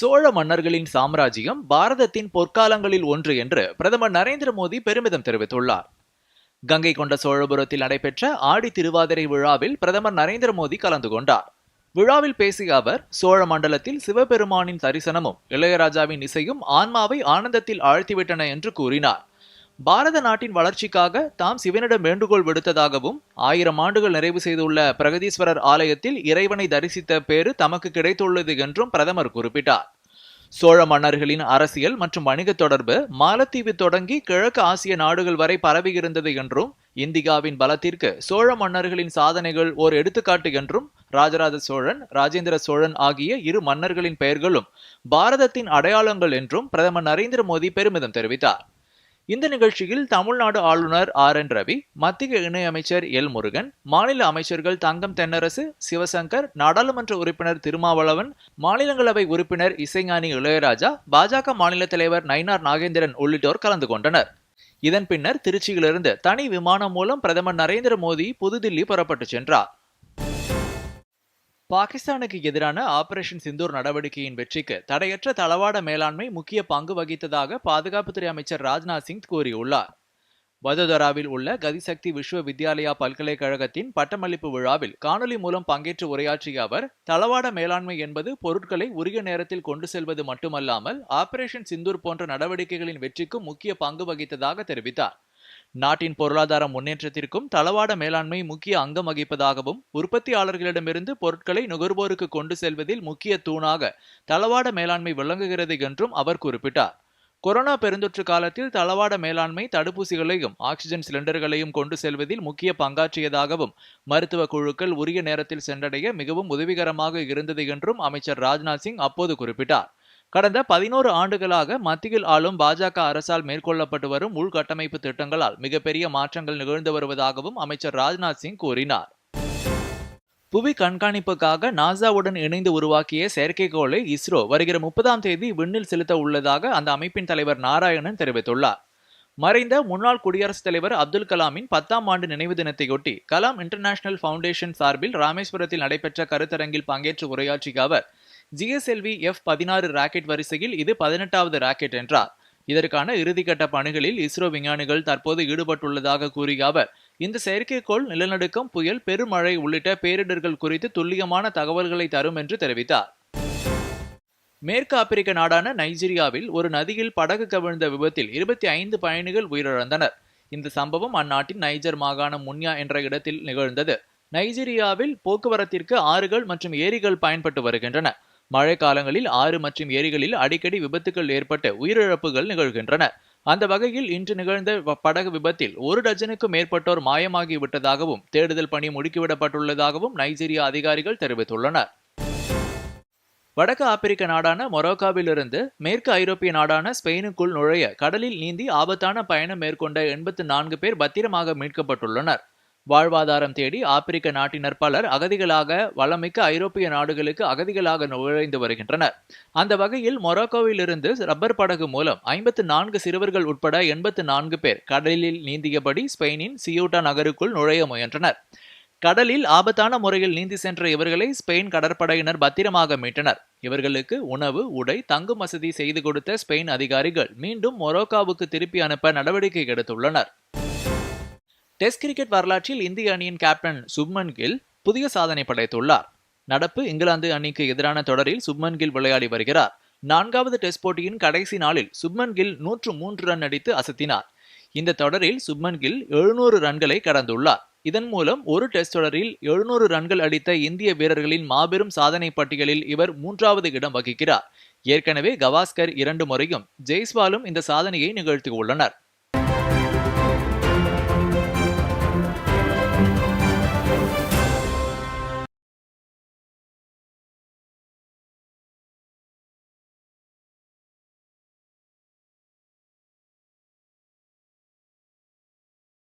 சோழ மன்னர்களின் சாம்ராஜ்யம் பாரதத்தின் பொற்காலங்களில் ஒன்று என்று பிரதமர் நரேந்திர மோடி பெருமிதம் தெரிவித்துள்ளார். கங்கை கொண்ட சோழபுரத்தில் நடைபெற்ற ஆடி திருவாதிரை விழாவில் பிரதமர் நரேந்திர மோடி கலந்து கொண்டார். விழாவில் பேசிய அவர் சோழ மண்டலத்தில் சிவபெருமானின் தரிசனமும் இளையராஜாவின் இசையும் ஆன்மாவை ஆனந்தத்தில் ஆழ்த்திவிட்டன என்று கூறினார். பாரத நாட்டின் வளர்ச்சிக்காக தாம் சிவனிடம் வேண்டுகோள் விடுத்ததாகவும் ஆயிரம் ஆண்டுகள் நிறைவு செய்துள்ள பிரகதீஸ்வரர் ஆலயத்தில் இறைவனை தரிசித்த பேறு தமக்கு கிடைத்துள்ளது என்றும் பிரதமர் குறிப்பிட்டார். சோழ மன்னர்களின் அரசியல் மற்றும் வணிக தொடர்பு மாலத்தீவு தொடங்கி கிழக்கு ஆசிய நாடுகள் வரை பரவியிருந்தது என்றும் இந்தியாவின் பலத்திற்கு சோழ மன்னர்களின் சாதனைகள் ஓர் எடுத்துக்காட்டு என்றும் ராஜராஜ சோழன் ராஜேந்திர சோழன் ஆகிய இரு மன்னர்களின் பெயர்களும் பாரதத்தின் அடையாளங்கள் என்றும் பிரதமர் நரேந்திர மோடி பெருமிதம் தெரிவித்தார். இந்த நிகழ்ச்சியில் தமிழ்நாடு ஆளுநர் ஆர் என் ரவி மத்திய இணையமைச்சர் எல் முருகன் மாநில அமைச்சர்கள் தங்கம் தென்னரசு சிவசங்கர் நாடாளுமன்ற உறுப்பினர் திருமாவளவன் மாநிலங்களவை உறுப்பினர் இசைஞானி இளையராஜா பாஜக மாநில தலைவர் நயினார் நாகேந்திரன் உள்ளிட்டோர் கலந்து கொண்டனர். இதன் பின்னர் திருச்சியிலிருந்து தனி விமானம் மூலம் பிரதமர் நரேந்திர மோடி புதுதில்லி புறப்பட்டுச் சென்றார். பாகிஸ்தானுக்கு எதிரான ஆபரேஷன் சிந்தூர் நடவடிக்கையின் வெற்றிக்கு தடையற்ற தளவாட மேலாண்மை முக்கிய பங்கு வகித்ததாக பாதுகாப்புத்துறை அமைச்சர் ராஜ்நாத் சிங் கூறியுள்ளார். வதோதராவில் உள்ள கதிசக்தி விஸ்வ வித்யாலயா பல்கலைக்கழகத்தின் பட்டமளிப்பு விழாவில் காணொலி மூலம் பங்கேற்று உரையாற்றிய அவர் தளவாட மேலாண்மை என்பது பொருட்களை உரிய நேரத்தில் கொண்டு செல்வது மட்டுமல்லாமல் ஆபரேஷன் சிந்தூர் போன்ற நடவடிக்கைகளின் வெற்றிக்கும் முக்கிய பங்கு வகித்ததாக தெரிவித்தார். நாட்டின் பொருளாதார முன்னேற்றத்திற்கும் தளவாட மேலாண்மை முக்கிய அங்கம் வகிப்பதாகவும் உற்பத்தியாளர்களிடமிருந்து பொருட்களை நுகர்வோருக்கு கொண்டு செல்வதில் முக்கிய தூணாக தளவாட மேலாண்மை விளங்குகிறது என்றும் அவர் குறிப்பிட்டார். கொரோனா பெருந்தொற்று காலத்தில் தளவாட மேலாண்மை தடுப்பூசிகளையும் ஆக்சிஜன் சிலிண்டர்களையும் கொண்டு செல்வதில் முக்கிய பங்காற்றியதாகவும் மருத்துவ குழுக்கள் உரிய நேரத்தில் சென்றடைய மிகவும் உதவிகரமாக இருந்தது என்றும் அமைச்சர் ராஜ்நாத் சிங் அப்போது குறிப்பிட்டார். கடந்த பதினோரு ஆண்டுகளாக மத்தியில் ஆளும் பாஜக அரசால் மேற்கொள்ளப்பட்டு வரும் உள்கட்டமைப்பு திட்டங்களால் மிகப்பெரிய மாற்றங்கள் நிகழ்ந்து வருவதாகவும் அமைச்சர் ராஜ்நாத் சிங் கூறினார். புவி கண்காணிப்புக்காக நாசாவுடன் இணைந்து உருவாக்கிய செயற்கைக்கோளை இஸ்ரோ வருகிற முப்பதாம் தேதி விண்ணில் செலுத்த உள்ளதாக அந்த அமைப்பின் தலைவர் நாராயணன் தெரிவித்துள்ளார். மறைந்த முன்னாள் குடியரசுத் தலைவர் அப்துல் கலாமின் பத்தாம் ஆண்டு நினைவு தினத்தையொட்டி கலாம் இன்டர்நேஷனல் ஃபவுண்டேஷன் சார்பில் ராமேஸ்வரத்தில் நடைபெற்ற கருத்தரங்கில் பங்கேற்று உரையாற்றிய அவர் ஜிஎஸ்எல்வி எஃப் பதினாறு ராக்கெட் வரிசையில் இது பதினெட்டாவது ராக்கெட் என்றார். இதற்கான இறுதிக்கட்ட பணிகளில் இஸ்ரோ விஞ்ஞானிகள் தற்போது ஈடுபட்டுள்ளதாக கூறிய அவர் இந்த செயற்கைக்கோள் நிலநடுக்கம் புயல் பெருமழை உள்ளிட்ட பேரிடர்கள் குறித்து துல்லியமான தகவல்களை தரும் என்று தெரிவித்தார். மேற்கு ஆப்பிரிக்க நாடான நைஜீரியாவில் ஒரு நதியில் படகு கவிழ்ந்த விபத்தில் இருபத்தி ஐந்து பயணிகள் உயிரிழந்தனர். இந்த சம்பவம் அந்நாட்டின் நைஜர் மாகாணம் முன்யா என்ற இடத்தில் நிகழ்ந்தது. நைஜீரியாவில் போக்குவரத்திற்கு ஆறுகள் மற்றும் ஏரிகள் பயன்பட்டு வருகின்றன. மழை காலங்களில் ஆறு மற்றும் ஏரிகளில் அடிக்கடி விபத்துகள் ஏற்பட்டு உயிரிழப்புகள் நிகழ்கின்றன. அந்த வகையில் இன்று நிகழ்ந்த படகு விபத்தில் ஒரு டஜனுக்கும் மேற்பட்டோர் மாயமாகிவிட்டதாகவும் தேடுதல் பணி முடுக்கிவிடப்பட்டுள்ளதாகவும் நைஜீரிய அதிகாரிகள் தெரிவித்துள்ளனர். வடக்கு ஆப்பிரிக்க நாடான மொரோக்காவிலிருந்து மேற்கு ஐரோப்பிய நாடான ஸ்பெயினுக்குள் நுழைய கடலில் நீந்தி ஆபத்தான பயணம் மேற்கொண்ட எண்பத்து நான்கு பேர் பத்திரமாக மீட்கப்பட்டுள்ளனர். வாழ்வாதாரம் தேடி ஆப்பிரிக்க நாட்டினர் பலர் அகதிகளாக வளமிக்க ஐரோப்பிய நாடுகளுக்கு அகதிகளாக நுழைந்து வருகின்றனர். அந்த வகையில் மொராக்கோவிலிருந்து ரப்பர் படகு மூலம் ஐம்பத்து நான்கு சிறுவர்கள் உட்பட எண்பத்து நான்கு பேர் கடலில் நீந்தியபடி ஸ்பெயினின் சியூட்டா நகருக்குள் நுழைய முயன்றனர். கடலில் ஆபத்தான முறையில் நீந்தி சென்ற இவர்களை ஸ்பெயின் கடற்படையினர் பத்திரமாக மீட்டனர். இவர்களுக்கு உணவு உடை தங்கும் வசதி செய்து கொடுத்த ஸ்பெயின் அதிகாரிகள் மீண்டும் மொரோக்காவுக்கு திருப்பி அனுப்ப நடவடிக்கை எடுத்துள்ளனர். டெஸ்ட் கிரிக்கெட் வரலாற்றில் இந்திய அணியின் கேப்டன் சுப்மன் கில் புதிய சாதனை படைத்துள்ளார். நடப்பு இங்கிலாந்து அணிக்கு எதிரான தொடரில் சுப்மன் கில் விளையாடி வருகிறார். நான்காவது டெஸ்ட் போட்டியின் கடைசி நாளில் சுப்மன் கில் நூற்று மூன்று ரன் அடித்து அசத்தினார். இந்த தொடரில் சுப்மன் கில் எழுநூறு ரன்களை கடந்துள்ளார். இதன் மூலம் ஒரு டெஸ்ட் தொடரில் எழுநூறு ரன்கள் அடித்த இந்திய வீரர்களின் மாபெரும் சாதனை பட்டியலில் இவர் மூன்றாவது இடம் வகிக்கிறார். ஏற்கனவே கவாஸ்கர் இரண்டு முறையும் ஜெய்ஸ்வாலும் இந்த சாதனையை நிகழ்த்தியுள்ளனர்.